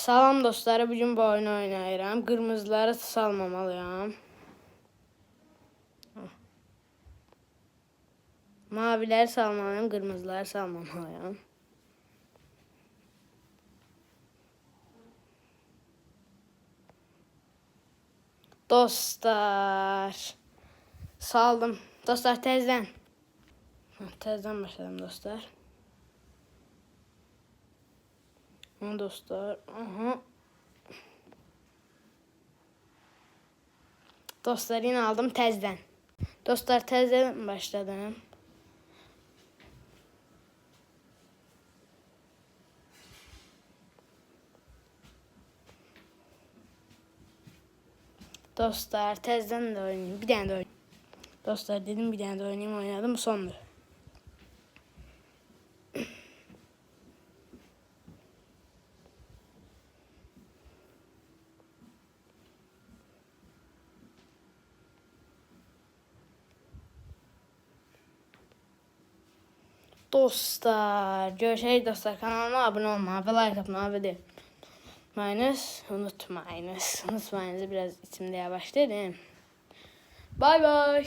Salam dostlar, bugün bu oyunu oynayıram. Qırmızıları salmamalıyam. Maviləri salmalıyam, qırmızıları salmamalıyam. Dostlar. Saldım. Dostlar tezdən. Tezdən başladım dostlar. Dostlar. Aha. Dostlar yine aldım tezden. Dostlar tezden başladım. Dostlar tezden de oynayayım. Bir tane de oynayayım. Dostlar dedim bir tane de oynayayım oynadım sondur. Dostlar, görüşürüz dostlar. Kanalıma abone olmayı ve like atmayı ve de unutmayınız. Unutmayınız. Unutmayınız. Biraz içimde yavaş dedim. Bay bay.